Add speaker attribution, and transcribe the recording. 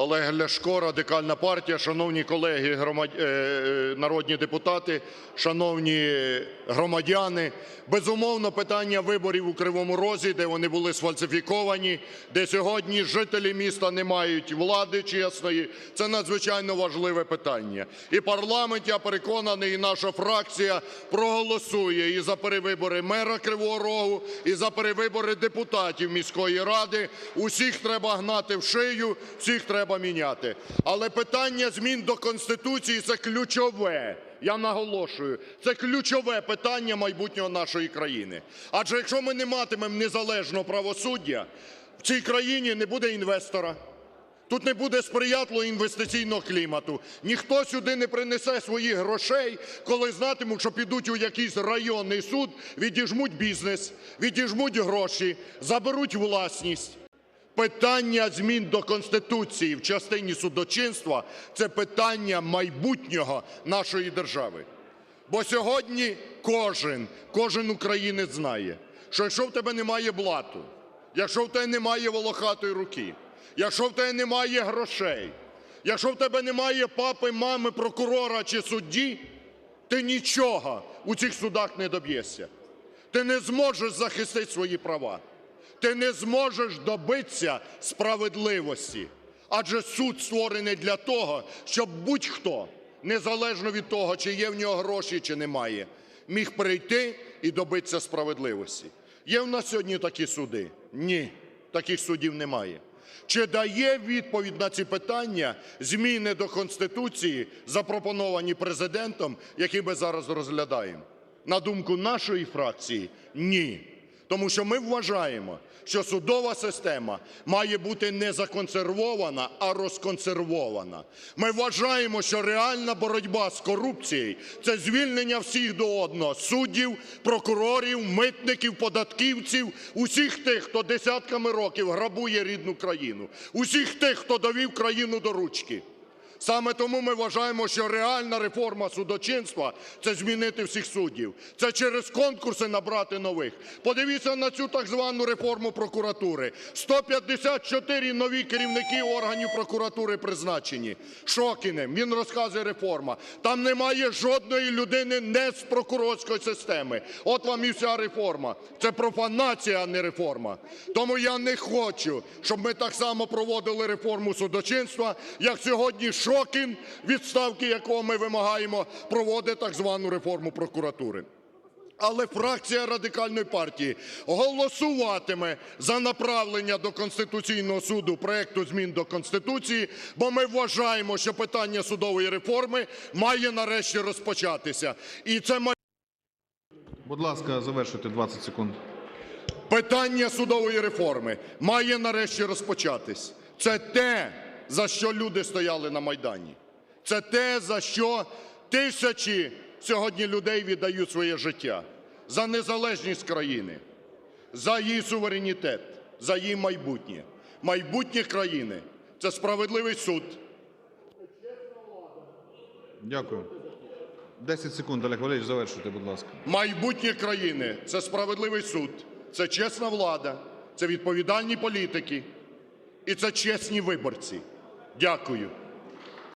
Speaker 1: Олег Ляшко, Радикальна партія. Шановні колеги громад... е, е, народні депутати, шановні громадяни! Безумовно, питання виборів у Кривому Розі, де вони були сфальсифіковані, де сьогодні жителі міста не мають влади чесної, це надзвичайно важливе питання. І парламент, я переконаний, і наша фракція проголосує і за перевибори мера Кривого Рогу, і за перевибори депутатів міської ради. Усіх треба гнати в шию, всіх треба міняти. Але питання змін до Конституції – це ключове. Я наголошую, це ключове питання майбутнього нашої країни. Адже якщо ми не матимемо незалежного правосуддя, в цій країні не буде інвестора, Тут не буде сприятливого інвестиційного клімату. Ніхто сюди не принесе своїх грошей, коли знатимуть, що підуть у якийсь районний суд, відіжмуть бізнес, відіжмуть гроші, заберуть власність. Питання змін до Конституції в частині судочинства – це питання майбутнього нашої держави. Бо сьогодні кожен, кожен українець знає, що якщо в тебе немає блату, якщо в тебе немає волохатої руки, якщо в тебе немає грошей, якщо в тебе немає папи, мами, прокурора чи судді, ти нічого у цих судах не доб'єшся. Ти не зможеш захистити свої права. Ти не зможеш добитися справедливості. Адже суд створений для того, щоб будь-хто, незалежно від того, чи є в нього гроші, чи немає, міг прийти і добитися справедливості. Є в нас сьогодні такі суди? Ні, таких судів немає. Чи дає відповідь на ці питання зміни до Конституції, запропоновані Президентом, які ми зараз розглядаємо? На думку нашої фракції, ні. Тому що ми вважаємо, що судова система має бути не законсервована, а розконсервована. Ми вважаємо, що реальна боротьба з корупцією – це звільнення всіх до одного: суддів, прокурорів, митників, податківців, усіх тих, хто десятками років грабує рідну країну, усіх тих, хто довів країну до ручки. Саме тому ми вважаємо, що реальна реформа судочинства – це змінити всіх суддів, це через конкурси набрати нових. Подивіться на цю так звану реформу прокуратури. 154 нові керівники органів прокуратури призначені. Шокіним, він розказує реформа. Там немає жодної людини не з прокурорської системи. От вам і вся реформа. Це профанація, а не реформа. Тому я не хочу, щоб ми так само проводили реформу судочинства, як сьогодні Шокін, відставки якого ми вимагаємо, проводить так звану реформу прокуратури. Але фракція Радикальної партії голосуватиме за направлення до Конституційного Суду проекту змін до Конституції, бо ми вважаємо, що питання судової реформи має нарешті розпочатися. І це має
Speaker 2: Будь ласка, завершуйте 20 секунд.
Speaker 1: Питання судової реформи має нарешті розпочатись. Це те, за що люди стояли на Майдані. Це те, за що тисячі сьогодні людей віддають своє життя. За незалежність країни, за її суверенітет, за її майбутнє. Майбутнє країни – це справедливий суд,
Speaker 2: Дякую. 10 секунд, Олег Валерійович, завершуйте, будь ласка.
Speaker 1: Майбутнє країни – це справедливий суд, це чесна влада, це відповідальні політики і це чесні виборці. Дякую.